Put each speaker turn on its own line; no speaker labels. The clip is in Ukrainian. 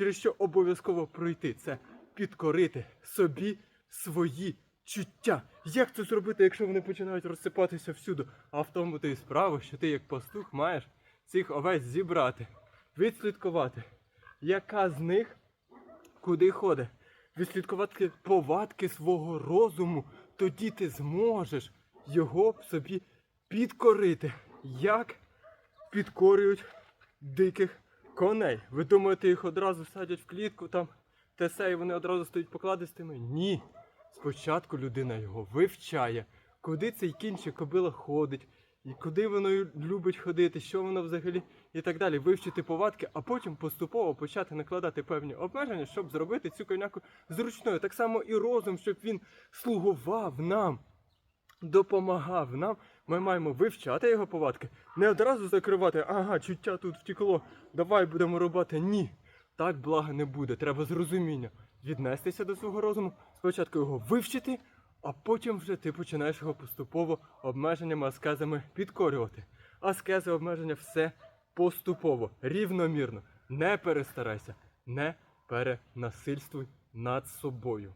через що обов'язково пройти. Це підкорити собі свої чуття. Як це зробити, якщо вони починають розсипатися всюди? А в тому то і справа, що ти як пастух маєш цих овець зібрати, відслідкувати, яка з них куди ходить, відслідкувати повадки свого розуму, тоді ти зможеш його собі підкорити. Як підкорюють диких коней. Ви думаєте, їх одразу садять в клітку там, те се, і вони одразу стають покладистими? Ні. Спочатку людина його вивчає, куди цей кінь чи кобила ходить, і куди воно любить ходити, що воно взагалі і так далі. Вивчити повадки, а потім поступово почати накладати певні обмеження, щоб зробити цю коняку зручною. Так само і розум, щоб він слугував нам допомагав нам. Ми маємо вивчати його повадки, не одразу закривати, ага, чуття тут втекло, давай будемо рубати. Ні. Так блага не буде. Треба з розуміння віднестися до свого розуму, спочатку його вивчити, а потім вже ти починаєш його поступово обмеженнями, аскезами підкорювати. Аскези, обмеження, все поступово, рівномірно. Не перестарайся, не перенасильствуй над собою.